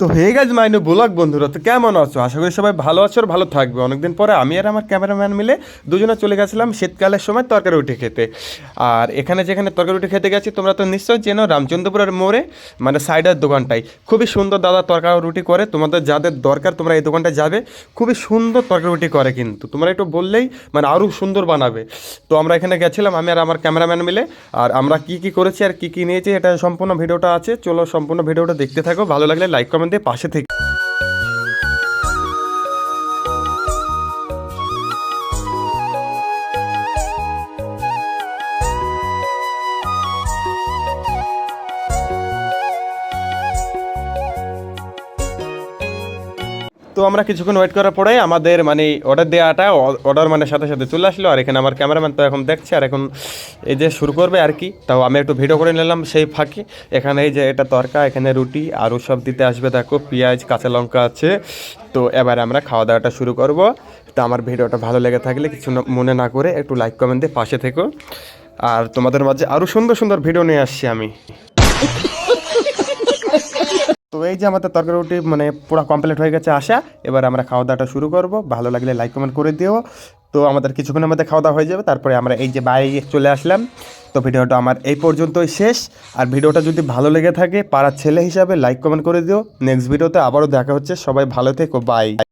তো হয়ে গেছে মাইনু ব্লগ বন্ধুরা, তো কেমন আছো? আশা করি সবাই ভালো আছো আর ভালো থাকবে। অনেকদিন পরে আমি আর আমার ক্যামেরাম্যান মিলে দুজনে চলে গেছিলাম শীতকালের সময় তরকারি রুটি খেতে। আর এখানে যেখানে তরকারি রুটি খেতে গেছি, তোমরা তো নিশ্চয়ই চেনো রামচন্দ্রপুরের মোড়ে মানে সাইডের দোকানটাই। খুবই সুন্দর দাদা তরকারি রুটি করে, তোমাদের যাদের দরকার তোমরা এই দোকানটায় যাবে। খুবই সুন্দর তরকারি রুটি করে কিন্তু। তোমরা একটু বললেই মানে আরও সুন্দর বানাবে। তো আমরা এখানে গেছিলাম, আমি আর আমার ক্যামেরাম্যান মিলে। আর আমরা কি কি করেছি আর কি কি নিয়েছি, এটা সম্পূর্ণ ভিডিওটা আছে। চলো সম্পূর্ণ ভিডিওটা দেখতে থাকো। ভালো লাগলে লাইক কমেন্ট দিয়ে পাশে থেকে তো আমরা কিছুক্ষণ ওয়েট করার পরে আমাদের মানে অর্ডার দেওয়াটা অর্ডার মানে সাথে সাথে চলে আসলো। আর এখানে আমার ক্যামেরাম্যান তো এখন দেখছে, আর এখন এই যে শুরু করবে আর কি। তাও আমি একটু ভিডিও করে নিলাম সেই ফাঁকে। এখানে এই যে এটা তরকা, এখানে রুটি আরও সব দিতে আসবে, দেখো পেঁয়াজ, কাঁচা লঙ্কা আছে। তো এবার আমরা খাওয়া দাওয়াটা শুরু করব। তো আমার ভিডিওটা ভালো লেগে থাকলে কিছু মনে না করে একটু লাইক কমেন্ট দিয়ে পাশে থেকো। আর তোমাদের মাঝে আরও সুন্দর সুন্দর ভিডিও নিয়ে আসছি আমি। এই যে আমাদের তরকারি মানে পুরো কমপ্লিট হয়ে গেছে আসা এবার আমরা খাওয়া দাওয়াটা শুরু করব। ভালো লাগলে লাইক কমেন্ট করে দিও। তো আমাদের কিছুক্ষণের মধ্যে খাওয়া দাওয়া হয়ে যাবে, তারপরে আমরা এই যে বাইরে চলে আসলাম। তো ভিডিওটা আমার এই পর্যন্তই শেষ। আর ভিডিওটা যদি ভালো লেগে থাকে, পাড়ার ছেলে হিসাবে লাইক কমেন্ট করে দিও। নেক্সট ভিডিওতে আবারও দেখা হচ্ছে। সবাই ভালো থেকো বাই